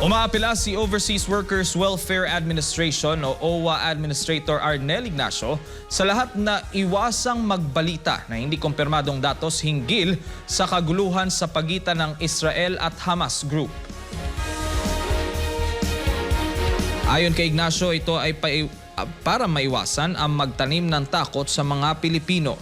Umaapela si Overseas Workers Welfare Administration o OWA Administrator Arnel Ignacio sa lahat na iwasang magbalita na hindi kumpirmadong datos hinggil sa kaguluhan sa pagitan ng Israel at Hamas Group. Ayon kay Ignacio, ito ay pa- para maiwasan ang magtanim ng takot sa mga Pilipino.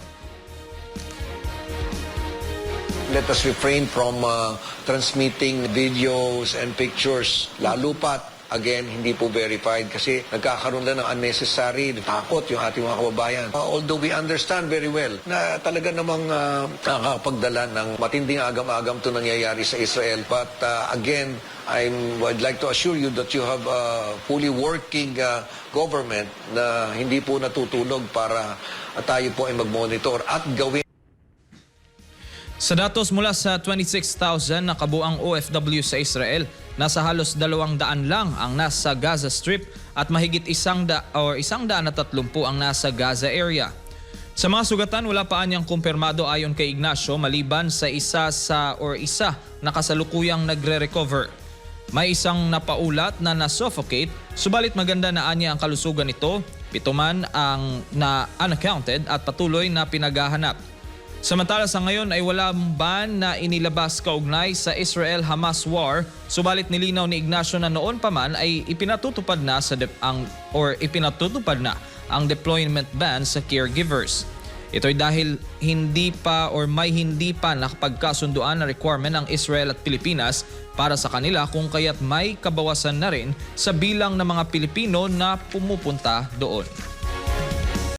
Let us refrain from uh, transmitting videos and pictures. Lalo pat, again, hindi po verified kasi nagkakaroon na ng unnecessary takot yung ating mga kababayan. Uh, although we understand very well na talaga namang uh, nakakapagdala ng matinding agam-agam to nangyayari sa Israel. But uh, again, I'm, I'd like to assure you that you have a fully working uh, government na hindi po natutulog para tayo po ay mag-monitor at gawin Sa datos mula sa 26,000 na kabuang OFW sa Israel, nasa halos 200 lang ang nasa Gaza Strip at mahigit isang da or isang daan na tatlumpu ang nasa Gaza area. Sa mga sugatan, wala pa anyang kumpirmado ayon kay Ignacio maliban sa isa sa or isa na kasalukuyang nagre-recover. May isang napaulat na na-suffocate, subalit maganda na anya ang kalusugan nito, pito man ang na unaccounted at patuloy na pinaghahanap. Samantala sa ngayon ay walang ban na inilabas kaugnay sa Israel-Hamas war, subalit nilinaw ni Ignacio na noon pa man ay ipinatutupad na sa ang or ipinatutupad na ang deployment ban sa caregivers. Ito'y dahil hindi pa or may hindi pa nakapagkasunduan na requirement ng Israel at Pilipinas para sa kanila kung kaya't may kabawasan na rin sa bilang ng mga Pilipino na pumupunta doon.